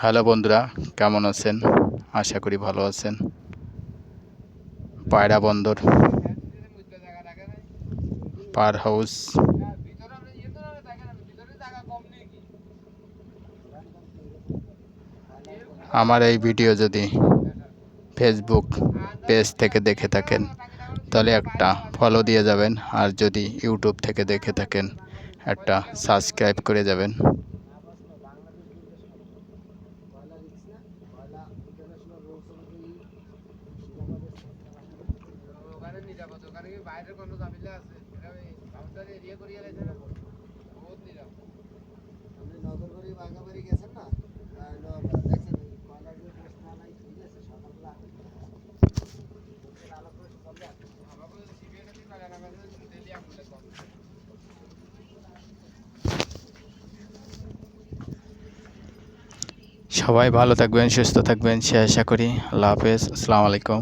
Hello বন্ধুরা, কেমন আছেন? আশা করি ভালো আছেন। পায়রা বন্দর, পার হাউস। আমার এই ভিডিও যদি ফেসবুক পেজ থেকে দেখে থাকেন, তাহলে একটা ফলো দিয়ে যাবেন। আর যদি ইউটিউব থেকে দেখে থাকেন, একটা সাবস্ক্রাইব করে যাবেন। ওখানে নিরাপদ ওখানে কি বাইরের কোনো জামিলা আছে? এটা কাউন্টারে এরিয়া করিয়া গেছে না? সবাই ভালো থাকবেন সুস্থ থাকবেন সে আশা করি। আল্লাহ হাফেজ আসসালামু আলাইকুম।